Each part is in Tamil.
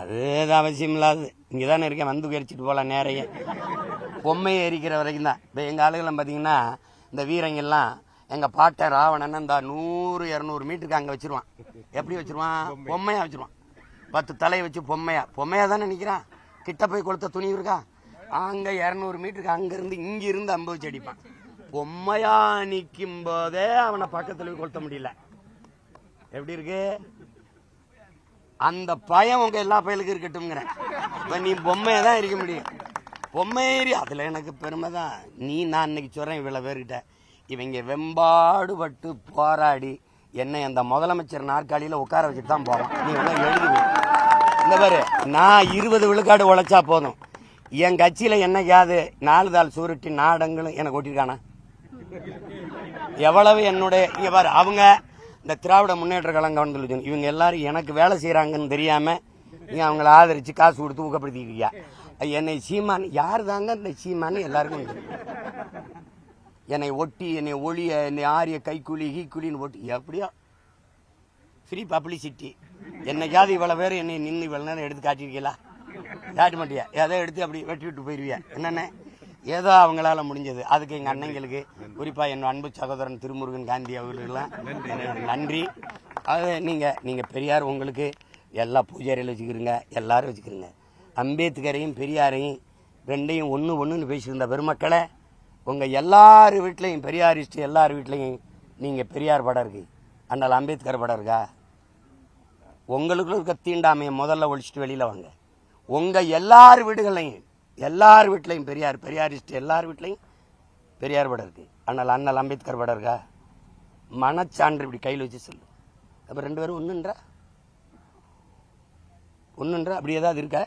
அது அவசியம் இல்லாது இங்கே தானே இருக்கேன். வந்து எரிச்சிட்டு போகலாம் நேரைய. பொம்மையை எரிக்கிற வரைக்கும் தான். இப்போ எங்கள் ஆளுகள்லாம் பார்த்தீங்கன்னா இந்த வீரங்கெல்லாம் எங்கள் பாட்டை ராவணன் இந்த நூறு இரநூறு மீட்டருக்கு அங்கே வச்சிருவான். எப்படி வச்சிருவான்? பொம்மையா வச்சிருவான். பத்து தலையை வச்சு பொம்மையா. பொம்மையா தானே நிற்கிறான் கிட்ட போய் கொளுத்த துணி இருக்கா? அங்கே இரநூறு மீட்டருக்கு அங்கேருந்து இங்கிருந்து அம்பு வச்சு அடிப்பான். பொம்மையா நிற்கும் போதே அவனை பக்கத்தில் போய் கொளுத்த முடியல. எப்படி இருக்கு? அந்த பயம் உங்க எல்லா பயலுக்கும் இருக்கட்டும்ங்கிறேன். இப்ப நீ பொம்மையை தான் இருக்க முடியும். பொம்மை ஏறி அதுல எனக்கு பெருமை தான். நீ நான் இன்னைக்கு சொல்றேன் இவ்வளவு பேர்கிட்ட. இவங்க வெம்பாடுபட்டு போராடி என்னை அந்த முதலமைச்சர் நாற்காலியில உட்கார வச்சுட்டு தான் போகிறோம் நீ எல்லாம் எழுதுவே இந்த பாரு நான் இருபது விழுக்காடு உழைச்சா போதும். என் கட்சியில என்னைக்காவது நாலு தாள் சுருட்டி நாடங்களும் எனக்கு ஓட்டிருக்கானா எவ்வளவு என்னுடைய இங்க பாரு அவங்க இந்த திராவிட முன்னேற்ற கழகம் கவர்ந்து இவங்க எல்லாரும் எனக்கு வேலை செய்கிறாங்கன்னு தெரியாமல் நீங்கள் அவங்கள ஆதரித்து காசு கொடுத்து ஊக்கப்படுத்திக்கிறியா என்னை சீமான் யார் தாங்க இந்த சீமான்னு எல்லாருக்கும் என்னை ஒட்டி என்னை ஒளிய என்னை ஆரிய கைக்கூலி கீக்கூலின்னு ஒட்டி எப்படியோ? ஃப்ரீ பப்ளிசிட்டி என்னைக்காவது இவ்வளோ பேர் என்னை நின்று இவ்வளோ நேரம் எடுத்து காட்டியிருக்கீங்களா? காட்ட மாட்டியா? எதை எடுத்து அப்படி வெட்டி விட்டு போயிடுவியா என்னென்ன? ஏதோ அவங்களால முடிஞ்சது. அதுக்கு எங்க அண்ணங்களுக்கு குறிப்பா என் அன்பு சகோதரன் திருமுருகன் காந்தி அவர்களுக்கெல்லாம் நன்றி. அது நீங்க நீங்க பெரியார் உங்களுக்கு எல்லா பூஜாரியில் வச்சுக்கிறீங்க. எல்லாரும் வச்சுக்கிறீங்க. அம்பேத்கரையும் பெரியாரையும் ரெண்டையும் ஒன்று ஒன்றுன்னு பேசியிருந்த பெருமக்களை உங்க எல்லார் வீட்லையும் பெரியாரிஸ்ட் எல்லார் வீட்லையும் நீங்க பெரியார் படம் இருக்கு. அண்ணல் அம்பேத்கர் படம் இருக்கா? உங்களுக்குள்ள இருக்க தீண்டாமையை முதல்ல ஒழிச்சிட்டு வெளியில வாங்க. உங்க எல்லார் வீடுகளையும் எல்லார் வீட்லேயும் பெரியார் பெரியாரிஸ்ட் எல்லார் வீட்லேயும் பெரியார் படம் இருக்குது அண்ணல் அண்ணல் அம்பேத்கர் படம் இருக்கா? மனச்சான்று இப்படி கையில் வச்சு சொல்லு. அப்போ ரெண்டு பேரும் ஒன்றுன்றா ஒண்ணுன்றா? அப்படி ஏதாவது இருக்கா?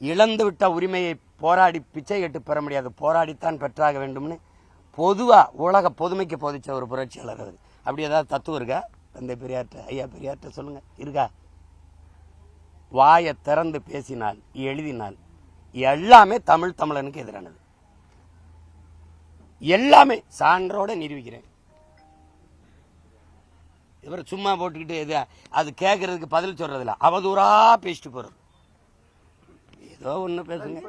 இழந்து விட்ட உரிமையை போராடி பிச்சை கட்டு பெற முடியாது. போராடித்தான் பெற்றாக வேண்டும்னு பொதுவாக உலக பொதுமைக்கு போதிச்ச ஒரு புரட்சியாளர் அவர். அப்படி ஏதாவது தத்துவம் இருக்கா? தந்தை பெரியார்ட்ட ஐயா பெரியார்ட்ட சொல்லுங்கள் இருக்கா? வாயை திறந்து பேசினால் எழுதினால் எல்லாமே தமிழ் தமிழனுக்கு எதிரானது. எல்லாமே சான்றோட நிரூபிக்கிறேன். இவர் சும்மா போட்டுக்கிட்டு இது அது கேட்கறதுக்கு பதில் சொல்றதில்ல. அவதூறா பேசிட்டு போறது. ஏதோ ஒண்ணு பேசுங்க.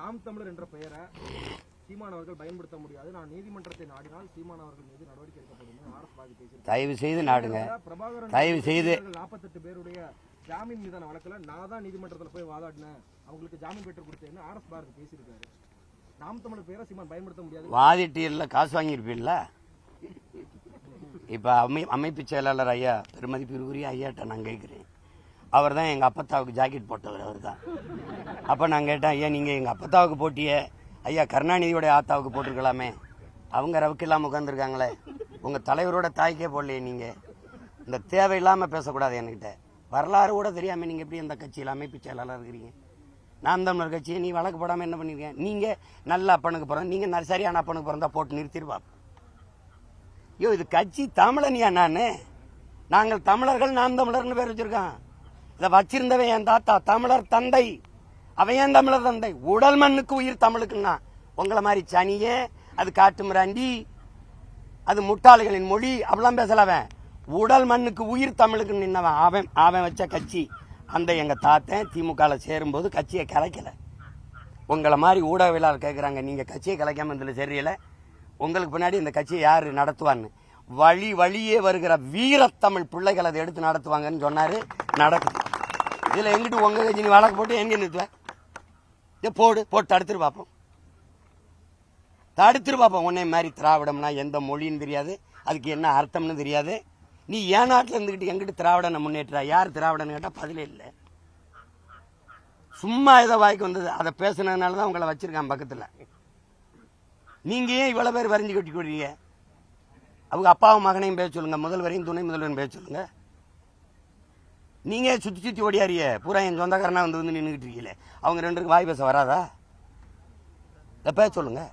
நாம் தமிழர் என்ற பெயரை சீமான் அவர்கள் பயன்படுத்த முடியாது. நான் நீதிமன்றத்தை நாடினால் சீமான் அவர்கள் மீது நடவடிக்கை எடுக்கப்படும் தயவு செய்து நாடுங்க. தயவு செய்து. நாற்பத்தெட்டு பேருடைய ஜாமீன் மீதான வழக்கில் நான் தான் நீதிமன்றத்தில் போய் வாதாடினேன். அவங்களுக்கு ஜாமீன் பெற்று கொடுத்தேன்னு ஆர்எஸ் பாரதி பேசியிருக்காரு. நாம் தமிழர் பேரை சீமான் பயன்படுத்த முடியாது. வாதிட்டீரில் காசு வாங்கியிருப்பீங்கள இப்போ அமை அமைப்பு செயலாளர் ஐயா பெருமதிப்பிற்குரிய ஐயாட்ட நான் கேட்குறேன். அவர் தான் எங்கள் அப்பத்தாவுக்கு ஜாக்கெட் போட்டவர் அவர் தான். அப்போ நான் கேட்டேன் ஐயா நீங்கள் எங்கள் அப்பத்தாவுக்கு போட்டியே? ஐயா கருணாநிதியோட ஆத்தாவுக்கு போட்டிருக்கலாமே. அவங்க ரவுக்கு இல்லாமல் உட்காந்துருக்காங்களே உங்கள் தலைவரோட தாய்க்கே போடலையே நீங்கள் இந்த தேவையில்லாமல் பேசக்கூடாது என்கிட்ட. வரலாறு கூட தெரியாமல் நீங்கள் எப்படி அந்த கட்சியில் அமைப்பு செயலாளர் இருக்கிறீங்க? நாம் தமிழர் கட்சியை நீ வழக்கு போடாமல் என்ன பண்ணியிருக்கீங்க நீங்கள் நல்ல அப்பனுக்கு பிறந்த நீங்கள் நல்ல சரியான அப்பனுக்கு பிறந்தா போட்டு நிறுத்திடுவா ஐயோ இது கட்சி தமிழனியா நான்? நாங்கள் தமிழர்கள் நாம் தமிழர்னு பேர் வச்சுருக்கான். இதை வச்சிருந்தவன் என் தாத்தா தமிழர் தந்தை. அவன் ஏன் தமிழர் தந்தை. உடல் மண்ணுக்கு உயிர் தமிழுக்குன்னா உங்களை மாதிரி சனியே அது காட்டு மிராண்டி அது முட்டாளிகளின் மொழி அப்படிலாம் பேசல அவன். உடல் மண்ணுக்கு உயிர் தமிழுக்கு நின்னவன் அவன் அவன் வச்ச கட்சி. அந்த எங்கள் தாத்தன் திமுகவில் சேரும்போது கட்சியை கலைக்கல. உங்களை மாதிரி ஊடகவியலாளர் கேட்குறாங்க நீங்கள் கட்சியை கலைக்காமல் இதில் சரியில்லை. உங்களுக்கு பின்னாடி இந்த கட்சியை யார் நடத்துவான்னு? வழி வழியே வருகிற வீரத்தமிழ் பிள்ளைகள் அதை எடுத்து நடத்துவாங்கன்னு சொன்னார் நடக்குது. இதில் எங்கிட்டு உங்கள் கட்சி நீ வழக்கு போட்டு எங்கே நிறுத்துவேன் இதை போடு போட்டு தடுத்துரு பார்ப்போம் தடுத்துரு பார்ப்போம் உன்னை மாதிரி திராவிடம்னா எந்த மொழின்னு தெரியாது. அதுக்கு என்ன அர்த்தம்னு தெரியாது. நீ ஏன் நாட்டில் இருந்துக்கிட்டு எங்கிட்டு திராவிடனை முன்னேற்றா யார் திராவிடன்னு கேட்டால் பதிலே இல்லை. சும்மா ஏதோ வாய்க்கு வந்தது. அதை பேசுனதுனால தான் உங்களை வச்சுருக்கான் பக்கத்தில். நீங்கள் ஏன் இவ்வளோ பேர் வரைஞ்சு கட்டி கொடுறீங்க அவங்க அப்பாவும் மகனையும் பேச சொல்லுங்கள் முதல்வரையும் துணை முதல்வரையும் பேச சொல்லுங்கள் நீங்கள் சுற்றி சுற்றி ஓடியாரிய பூரா என் சொந்தக்காரனாக வந்து வந்து நின்றுக்கிட்டு இருக்கீங்களே. அவங்க ரெண்டுக்கும் வாய் பேச வராதா? இதை பேச சொல்லுங்கள்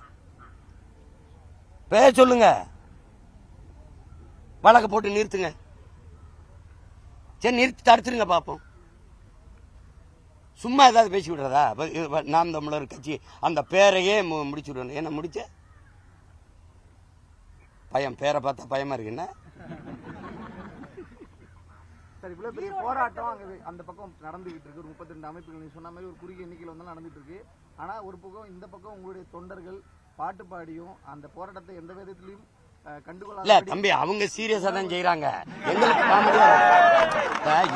பேச சொல்லுங்கள் வழக்கு போட்டு நிறுத்துங்க. சரி நிறுத்தி தடுத்துருங்க பார்ப்போம் சும்மா ஏதாவது பேசி விடுறதா? நாம் தமிழர் கட்சி அந்த பேரையே மு- முடிச்சு விடணும் என்ன முடிச்ச? பயம் பேரை பார்த்தா பயமா இருக்குன்னா சார் இவ்வளோ பெரிய போராட்டம் அங்க அந்த பக்கம் நடந்துகிட்டு இருக்கு. ஒரு முப்பத்தி ரெண்டு அமைப்புகள் நீங்கள் சொன்ன மாதிரி ஒரு குறுகிய எண்ணிக்கையில் வந்து நடந்துட்டு இருக்கு. ஆனா ஒரு பக்கம் இந்த பக்கம் உங்களுடைய தொண்டர்கள் பாட்டு பாடியும் அந்த போராட்டத்தை எந்த விதத்திலையும் இல்ல தம்பி அவங்க சீரியஸா தான் செய்யறாங்க எங்களுக்கு காமெடியா இருக்கு.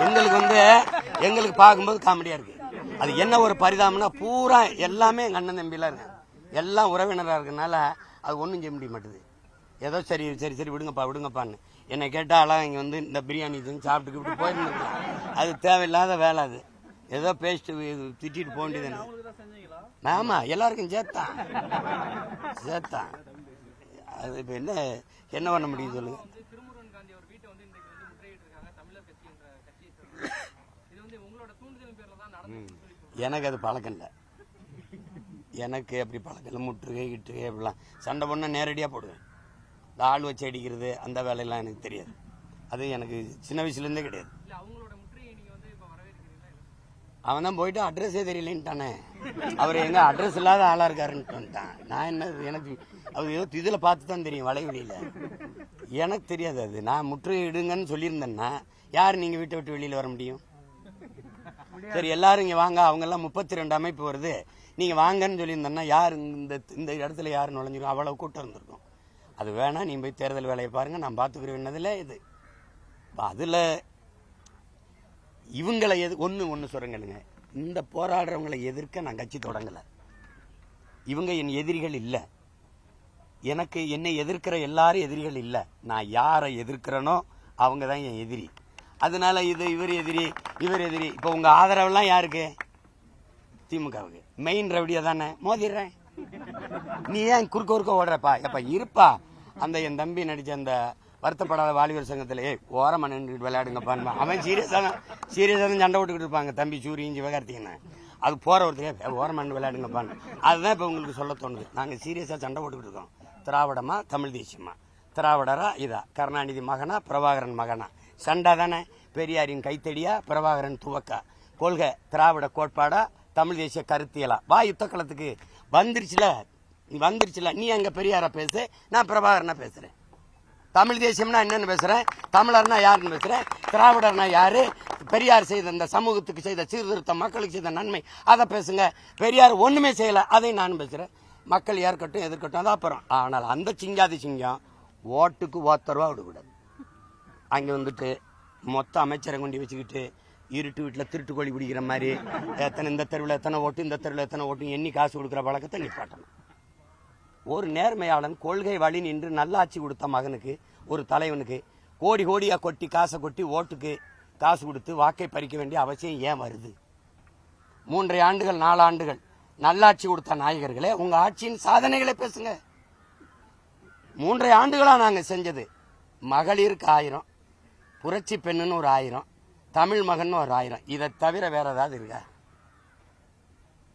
எங்களுக்கு வந்து எங்களுக்கு பார்க்கும்போது காமெடியா இருக்கு. அது என்ன ஒரு பரிதாபம்னா பூரா எல்லாமே எங்க அண்ணன் தம்பிலாம் இருக்கு. எல்லாம் உறவினரா இருக்கனால அது ஒண்ணும் செய்ய முடிய மாட்டுது. ஏதோ சரி சரி சரி விடுங்கப்பா விடுங்கப்பான்னு. என்னை கேட்டாலாம் இங்க வந்து இந்த பிரியாணி செஞ்சு சாப்பிட்டு இப்படி போயிருந்துருக்கலாம் அது தேவையில்லாத வேலை அது. ஏதோ பேஸ்ட் திட்டிட்டு போக வேண்டியது ஆமா எல்லாருக்கும் சேர்த்தான். சேர்த்தான். அது இப்ப என்ன என்ன பண்ண முடியும் சொல்லுங்க. எனக்கு அது பழக்கம் இல்லை. எனக்கு அப்படி பழக்கம் இல்லை. முற்றுகை இட்டுகை அப்படிலாம். சண்டை பண்ண நேரடியாக போடுவேன். இந்த ஆள் வச்சு அடிக்கிறது அந்த வேலையெல்லாம் எனக்கு தெரியாது. அது எனக்கு சின்ன வயசுலேருந்தே கிடையாது இல்ல அவங்களோட முற்றுகையை நீங்க வந்து இப்ப வரவேற்கிறீங்களா இல்ல? அவன் தான் போயிட்டு அட்ரஸே தெரியலன்ட்டானே அவர் எங்க அட்ரஸ் இல்லாத ஆளா இருக்காருன்ட்டு வந்துட்டான். நான் என்ன எனக்கு அவர் ஏதோ இதில் பார்த்து தான் தெரியும் வலைவெளியில. எனக்கு தெரியாது அது. நான் முற்றுகையிடுங்கன்னு சொல்லியிருந்தேன்னா யார் நீங்க வீட்டை விட்டு வெளியில் வர முடியும்? சரி எல்லாரும் இங்கே வாங்க. அவங்கெல்லாம் முப்பத்தி ரெண்டு அமைப்பு வருது. நீங்கள் வாங்கன்னு சொல்லியிருந்தேன்னா யார் இந்த இந்த இடத்துல யார் நுழைஞ்சிரும் அவ்வளோ கூட்டம் இருந்திருக்கும். அது வேணாம் நீ போய் தேர்தல் வேலையை பாருங்கள் நான் பார்த்துக்கிறேன்னதுல இது? இப்போ அதில் இவங்களை எது ஒன்று ஒன்று சொல்லுங்க இந்த போராடுறவங்களை எதிர்க்க நான் கட்சி தொடங்கலை. இவங்க என் எதிரிகள் இல்லை. எனக்கு என்னை எதிர்க்கிற எல்லாரும் எதிரிகள் இல்லை. நான் யாரை எதிர்க்கிறேனோ அவங்க தான் என் எதிரி. அதனால இது இவர் எதிரி இவர் எதிரி. இப்போ உங்கள் ஆதரவெல்லாம் யாருக்கு? திமுகவுக்கு. மெயின் ரவுடியா தானே? மோதிடுறேன். நீ ஏன் குறுக்க குறுக்க ஓடுறப்பா? எப்ப இருப்பா. அந்த என் தம்பி நடித்த அந்த வருத்தப்படாத வாலிபர் சங்கத்திலே ஏய் நின்றுட்டு நின்று விளையாடுங்கப்பான்னு அவன் சீரியஸான தான் தான் சண்டை விட்டுக்கிட்டு இருப்பாங்க. தம்பி சூரியன் சிவகார்த்திகேயன் அது போகிற ஒருத்தர் ஓரமா நின்று விளையாடுங்கப்பான்னு அதுதான் இப்போ உங்களுக்கு சொல்ல தோணுது. நாங்கள் சீரியஸாக சண்டை போட்டுக்கிட்டு இருக்கோம். திராவிடமா தமிழ் தேசியமா? திராவிடரா இதா? கருணாநிதி மகனா பிரபாகரன் மகனா? சண்டை தானே? பெரியாரின் கைத்தடியா பிரபாகரன் துவக்கா? கொள்கை திராவிட கோட்பாடா தமிழ் தேசிய கருத்தியலா? வா யுத்த களத்துக்கு வந்துருச்சுல? நீ வந்துருச்சுல? நீ அங்கே பெரியாரா பேசு நான் பிரபாகரனா பேசுகிறேன் தமிழ் தேசியம்னா என்னன்னு பேசுகிறேன் தமிழர்னா யாருன்னு பேசுகிறேன் திராவிடர்னா யார்? பெரியார் செய்த இந்த சமூகத்துக்கு செய்த சீர்திருத்தம் மக்களுக்கு செய்த நன்மை. அதை பேசுங்க. பெரியார் ஒன்றுமே செய்யலை. அதை நானும் பேசுகிறேன் மக்கள் ஏற்கட்டும் எதிர்க்கட்டும் அது அப்புறம். ஆனால் அந்த சிங்காதி சிங்கம் ஓட்டுக்கு ஓத்தரவா விடக்கூடாது அங்கே வந்துட்டு மொத்த அமைச்சரை கொண்டு வச்சுக்கிட்டு இருட்டு வீட்டில் திருட்டு கோழி பிடிக்கிற மாதிரி எத்தனை இந்த தெருவில் எத்தனை ஓட்டு இந்த தெருவில் எத்தனை ஓட்டு எண்ணி காசு கொடுக்குற பழக்கத்தை நிப்பாட்டணும். ஒரு நேர்மையாளன் கொள்கை வழி நின்று நல்லாட்சி கொடுத்த மகனுக்கு ஒரு தலைவனுக்கு கோடி கோடியாக கொட்டி காசை கொட்டி ஓட்டுக்கு காசு கொடுத்து வாக்கை பறிக்க வேண்டிய அவசியம் ஏன் வருது? மூன்றை ஆண்டுகள் நாலு ஆண்டுகள் நல்லாட்சி கொடுத்த நாயகர்களே உங்கள் ஆட்சியின் சாதனைகளை பேசுங்க. மூன்றை ஆண்டுகளாக நாங்கள் செஞ்சது. மகளிருக்கு ஆயிரம் புரட்சி பெண்ணுன்னு ஒரு ஆயிரம் தமிழ் மகன் ஒரு ஆயிரம். இதை தவிர வேற ஏதாவது இருக்கா?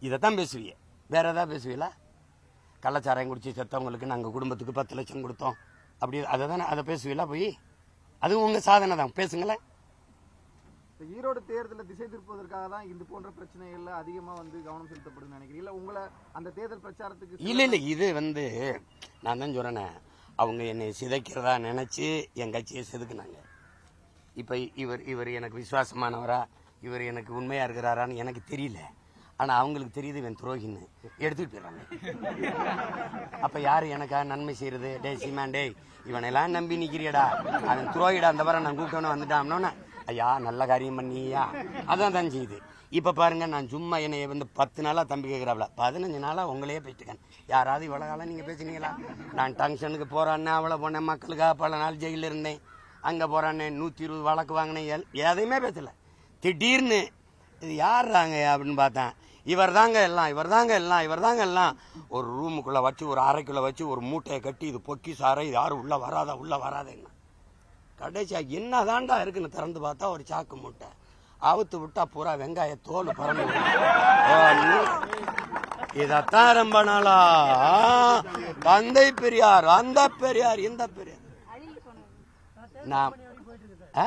இதைத்தான் பேசுவீங்க வேற ஏதாவது பேசுவீங்களா கள்ளச்சாராயம் குடிச்சு செத்தவங்களுக்கு நாங்கள் குடும்பத்துக்கு பத்து லட்சம் கொடுத்தோம். அப்படி அதை தானே அதை பேசுவீங்களா போய்? அதுவும் உங்கள் சாதனை தான். பேசுங்களேன். ஈரோடு தேர்தலை திசை திருப்பதற்காக தான் இது போன்ற பிரச்சனைகள்ல அதிகமா வந்து கவனம் செலுத்தப்படுதுன்னு நினைக்கிறீங்க? இல்ல உங்களை அந்த தேர்தல் பிரச்சாரத்துக்கு இல்லை இல்லை இது வந்து நான் தான் சொல்கிறேனே அவங்க என்னை சிதைக்கிறதா நினச்சி என் கட்சியை செதுக்குனாங்க. இப்போ இவர் இவர் எனக்கு விசுவாசமானவரா? இவர் எனக்கு உண்மையாக இருக்கிறாரான்னு எனக்கு தெரியல. ஆனால் அவங்களுக்கு தெரியுது இவன் துரோகின்னு. எடுத்துக்கிட்டு போயிடுறாங்க. அப்போ யார் எனக்காக நன்மை செய்கிறது டேய் சீமான் டேய் இவனெல்லாம் நம்பி நிற்கிறியடா அவன் துரோகிடா. அந்த வர நான் கூப்பிட்டவன வந்துட்டான்னோன்னே ஐயா நல்ல காரியம் பண்ணியா? அதான் தான் செய்யுது. இப்போ பாருங்க நான் சும்மா என்னை வந்து பத்து நாளாக தம்பி கேட்குறாப்ல பதினஞ்சு நாளாக உங்களையே போயிட்டுக்கேன் யாராவது இவ்வளோ காலம் நீங்கள் பேசுனீங்களா? நான் டங்ஷனுக்கு போகிறான்னு அவ்வளோ போனேன் மக்களுக்காக பல நாள் ஜெயிலில் இருந்தேன். அங்கே போகிறானே நூற்றி இருபது வழக்கு வாங்கினேன். எல்- எதையுமே பேசல. திடீர்னு இது யாருறாங்க அப்படின்னு பார்த்தேன். இவர் தாங்க எல்லாம் இவர் தாங்க எல்லாம் இவர் தாங்க எல்லாம். ஒரு ரூமுக்குள்ளே வச்சு ஒரு அறைக்குள்ளே வச்சு ஒரு மூட்டையை கட்டி இது பொக்கி சாரை இது யாரும் உள்ளே வராதா உள்ளே வராதேங்க கடைசியா என்ன தாண்டா இருக்குன்னு திறந்து பார்த்தா ஒரு சாக்கு மூட்டை. அவுத்து விட்டா பூரா வெங்காய தோல் பறந்து இதத்தான் ரொம்ப நாளா. தந்தை பெரியார் அந்த பெரியார் இந்த பெரியார். நான் ஆ?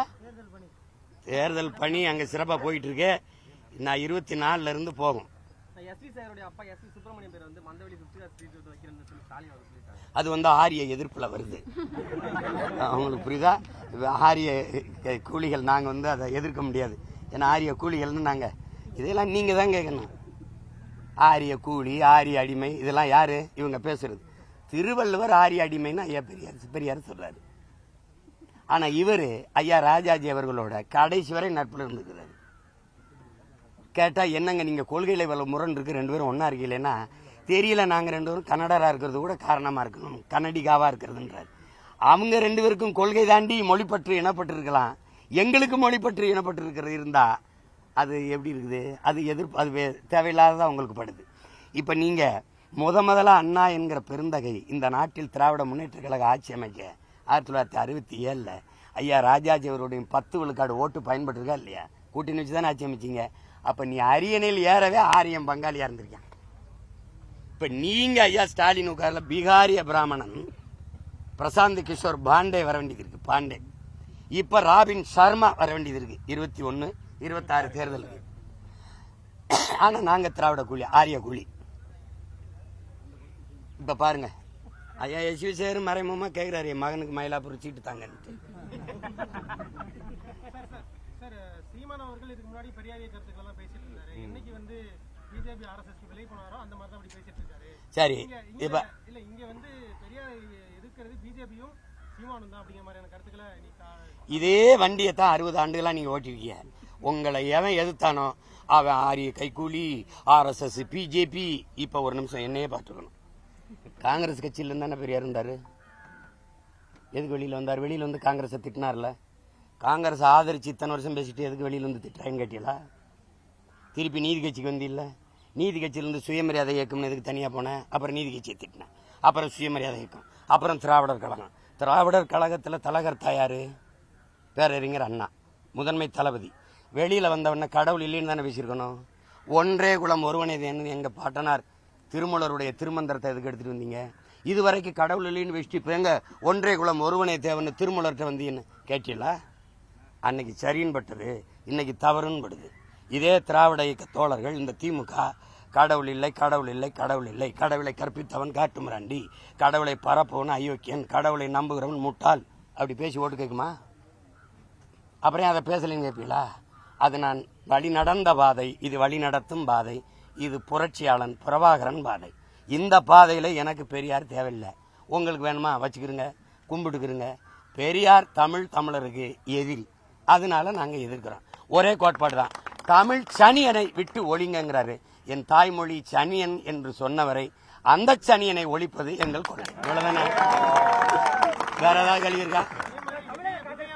தேர்தல் பணி அங்க சிறப்பா போயிட்டு இருக்கு. நான் இருபத்தி நாலுல இருந்து போகும். அது வந்து ஆரிய எதிர்ப்புல வருது. அவங்களுக்கு புரியுதா? ஆரிய கூலிகள் நாங்க வந்து அதை எதிர்க்க முடியாது. ஏன்னா ஆரிய கூலிகள்னு நாங்க இதெல்லாம் நீங்க தான் கேட்கணும் ஆரிய கூலி ஆரிய அடிமை இதெல்லாம் யாரு? இவங்க பேசுறது. திருவள்ளுவர் ஆரிய அடிமைன்னு ஐயா பெரியார் பெரியார் சொல்றாரு. ஆனா இவரு ஐயா ராஜாஜி அவர்களோட கடைசி வரை நட்புல இருந்துக்கிறாரு. கேட்டால் என்னங்க நீங்கள் கொள்கையில் இவ்வளோ முரண் இருக்குது ரெண்டு பேரும் ஒன்றா இருக்கீங்களேன்னா தெரியல நாங்கள் ரெண்டு பேரும் கன்னடராக இருக்கிறது கூட காரணமாக இருக்கணும். கன்னடிகாவாக இருக்கிறதுன்றாரு. அவங்க ரெண்டு பேருக்கும் கொள்கை தாண்டி மொழிப்பற்று இனப்பட்டு இருக்கலாம் எங்களுக்கு மொழிப்பற்று இனப்பட்டிருக்கிறது இருந்தால் அது எப்படி இருக்குது? அது எதிர்ப்பு அது வே- தேவையில்லாததா உங்களுக்கு படுது. இப்போ நீங்கள் முத முதல்ல அண்ணா என்கிற பெருந்தகை இந்த நாட்டில் திராவிட முன்னேற்ற கழக ஆட்சி அமைக்க ஆயிரத்தி தொள்ளாயிரத்தி அறுபத்தி ஏழில் ஐயா ராஜாஜி அவருடைய பத்து விழுக்காடு ஓட்டு பயன்பட்டுருக்கா இல்லையா? கூட்டணி வச்சு தானே ஆட்சி அமைச்சிங்க. அப்ப நீ அரியணையில் ஏறவே ஆரியம் பங்காளியா இருந்திருக்கான் இப்ப நீங்க ஐயா ஸ்டாலின் உட்கார்ல பீகாரிய பிராமணன் பிரசாந்த் கிஷோர் பாண்டே வர வேண்டியது இருக்கு பாண்டே இப்ப ராபின் சர்மா வர வேண்டியது இருக்கு இருபத்தி ஒன்னு இருபத்தாறு தேர்தலுக்கு ஆனா நாங்க திராவிட கூலி ஆரிய கூலி இப்ப பாருங்க ஐயா எஸ்வி மறைமுகமாக மறைமுகமா கேக்குறாரு என் மகனுக்கு மயிலாப்பூர் சீட்டு தாங்கன்ட்டு கா- இதே வண்டியை தான் அறுபது ஆண்டுகளா நீங்க ஓட்டிருக்கீங்க. உங்களை எவன் எதிர்த்தானோ அவன் ஆரிய கைகூலி ஆர்எஸ்எஸ் பிஜேபி இப்ப ஒரு நிமிஷம் என்னையே பார்த்துக்கணும். காங்கிரஸ் கட்சியில இருந்து தானே பெரியார் இருந்தாரு எதுக்கு வெளியில வந்தார்? வெளியில வந்து காங்கிரஸை திட்டினார்ல? காங்கிரஸ் ஆதரிச்சு இத்தனை வருஷம் பேசிட்டு எதுக்கு வெளியில வந்து திட்டுறாங்க கேட்டீங்களா? திருப்பி நீதி கட்சிக்கு வந்தில்ல? நீதி கட்சியிலேருந்து சுயமரியாதை இயக்கம்னு எதுக்கு தனியாக போனேன்? அப்புறம் நீதி கட்சியை திட்டினேன். அப்புறம் சுயமரியாதை இயக்கம். அப்புறம் திராவிடர் கழகம். திராவிடர் கழகத்தில் தலகர் தயார்? பேரறிஞர் அண்ணா. முதன்மை தளபதி. வெளியில் வந்தவன கடவுள் இல்லைன்னு தானே பேசியிருக்கணும்? ஒன்றே குலம் ஒருவனே தேன்னு எங்கள் பாட்டனார் திருமலருடைய திருமந்திரத்தை எதுக்கு எடுத்துகிட்டு வந்தீங்க? இதுவரைக்கும் கடவுள் இல்லைன்னு வச்சுட்டு இப்போ எங்கள் ஒன்றே குலம் ஒருவனே தேவன்னு திருமலர்கிட்ட வந்தீங்கன்னு கேட்டீங்களா? அன்னைக்கு சரின்னு பட்டது இன்னைக்கு தவறுன்னு படுது. இதே திராவிட இயக்க தோழர்கள் இந்த திமுக கடவுள் இல்லை கடவுள் இல்லை கடவுள் இல்லை கடவுளை கற்பித்தவன் காட்டுமிராண்டி கடவுளை பரப்பவன் அயோக்கியன் கடவுளை நம்புகிறவன் முட்டாள் அப்படி பேசி ஓட்டு கேட்குமா? அப்புறம் அதை பேசலைன்னு கேட்பீங்களா? அது நான் வழி நடந்த பாதை இது வழி நடத்தும் பாதை இது புரட்சியாளன் பிரபாகரன் பாதை. இந்த பாதையில் எனக்கு பெரியார் தேவையில்லை. உங்களுக்கு வேணுமா? வச்சுக்கிருங்க கும்பிட்டுக்கிறங்க பெரியார் தமிழ் தமிழருக்கு எதிரி. அதனால நாங்கள் எதிர்க்கிறோம். ஒரே கோட்பாடு தான். தமிழ் சனியனை விட்டு ஒழிங்கிறாரு என் தாய்மொழி சனியன் என்று சொன்னவரை அந்த சனியனை ஒழிப்பது எங்கள் கொள்கை. இவ்வளவுதானே? வேற ஏதாவது கழிவிருக்கா